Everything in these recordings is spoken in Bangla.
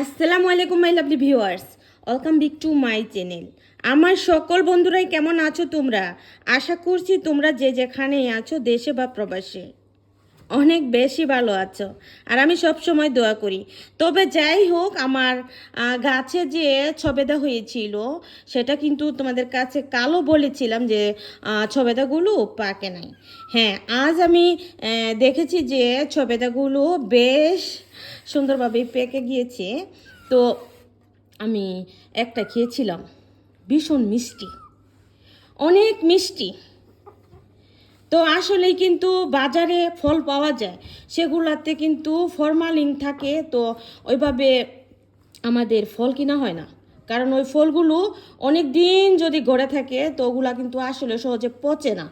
আসসালামু আলাইকুম my lovely viewers welcome back to my channel আমার সকল বন্ধুরাই কেমন আছো তোমরা? আশা করছি তোমরা যে যেখানেই আছো, দেশে বা প্রবাসে। অনেক বেশি ভালো আছো। আর আমি সব সময় দোয়া করি। তবে যাই হোক, আমার গাছে যে ছবেদা হয়েছিল, সেটা কিন্তু তোমাদের কাছে কালো বলেছিলাম যে ছবেদাগুলো পাকে নাই। হ্যাঁ আজ আমি দেখেছি যে ছবেদাগুলো বেশ সুন্দরভাবে পেকে গিয়েছে। তো আমি একটা খেয়েছিলাম। ভীষণ মিষ্টি। অনেক মিষ্টি। তো আসলেই কিন্তু বাজারে ফল পাওয়া যায়। সেগুলাতে কিন্তু ফরমালিন থাকে, তো ওইভাবে আমাদের ফল কিনা হয় না। কারণ ওই ফলগুলো অনেক দিন যদি গড়ে থাকে, তো ওগুলা কিন্তু আসলে সহজে পচে না।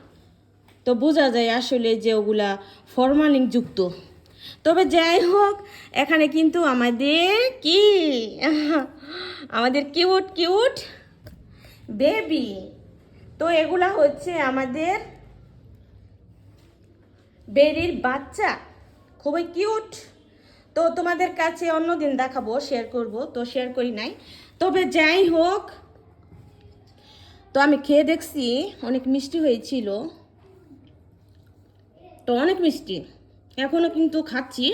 তো বোঝা যায় আসলে যে ওগুলা ফরমালিন যুক্ত। তবে যাই হোক, এখানে কিন্তু আমাদের কি? আমাদের কিউট কিউট বেবি তো এগুলা হচ্ছে আমাদের বেরির বাচ্চা। খুবই কিউট। তো তোমাদের কাছে অন্যদিন দেখাবো শেয়ার করব, তো শেয়ার করি নাই। তবে যাই হোক, তো আমি খেয়ে দেখছি, অনেক মিষ্টি হয়েছিল। তো অনেক মিষ্টি। এখনও কিন্তু খাচ্ছি।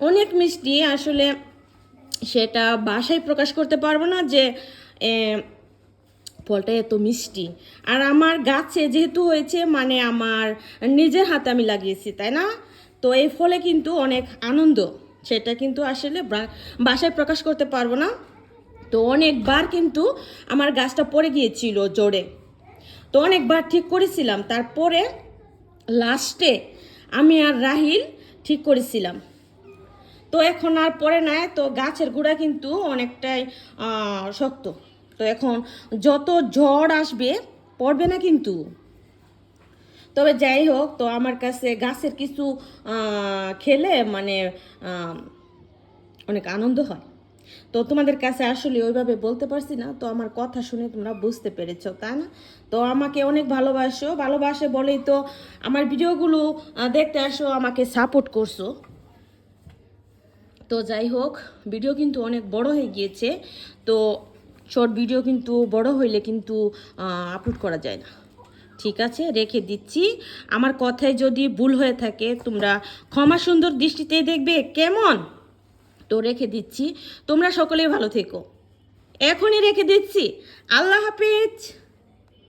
অনেক মিষ্টি, আসলে সেটা বাসায় প্রকাশ করতে পারব না যে ফলটা এত মিষ্টি। আর আমার গাছে যেহেতু হয়েছে মানে আমার নিজের হাতে আমি লাগিয়েছি, তাই না? তো এই ফলে কিন্তু অনেক আনন্দ। সেটা কিন্তু আসলে বাসায় প্রকাশ করতে পারব না। তো অনেকবার কিন্তু আমার গাছটা পড়ে গিয়েছিল জোরে। তো অনেকবার ঠিক করেছিলাম। তারপরে লাস্টে আমি আর রাহিল ঠিক করেছিলাম। তো এখন আর পরে নাই, তো গাছের গোড়া কিন্তু অনেকটাই শক্ত। তো এখন যত ঝড় আসবে, পড়বে না কিন্তু। তবে যাই হোক, তো আমার কাছে গাছের কিছু খেলে মানে অনেক আনন্দ হয়। তো তোমাদের কাছে আসলে ওইভাবে বলতে পারছি না, তো আমার কথা শুনে তোমরা বুঝতে পেরেছ, তাই না? তো আমাকে অনেক ভালোবাসো, ভালোবাসে বলেই তো আমার ভিডিওগুলো দেখতে আসো, আমাকে সাপোর্ট করছ। তো যাই হোক, ভিডিও কিন্তু অনেক বড় হয়ে গিয়েছে, তো শর্ট ভিডিও কিন্তু বড় হইলে কিন্তু আপলোড করা যায় না। ঠিক আছে, রেখে দিচ্ছি। আমার কথায় যদি ভুল হয়ে থাকে, তোমরা ক্ষমা সুন্দর দৃষ্টিতে দেখবে, কেমন? তো রেখে দিচ্ছি। তোমরা সকলেই ভালো থেকো। এখনই রেখে দিচ্ছি। আল্লাহ হাফিজ।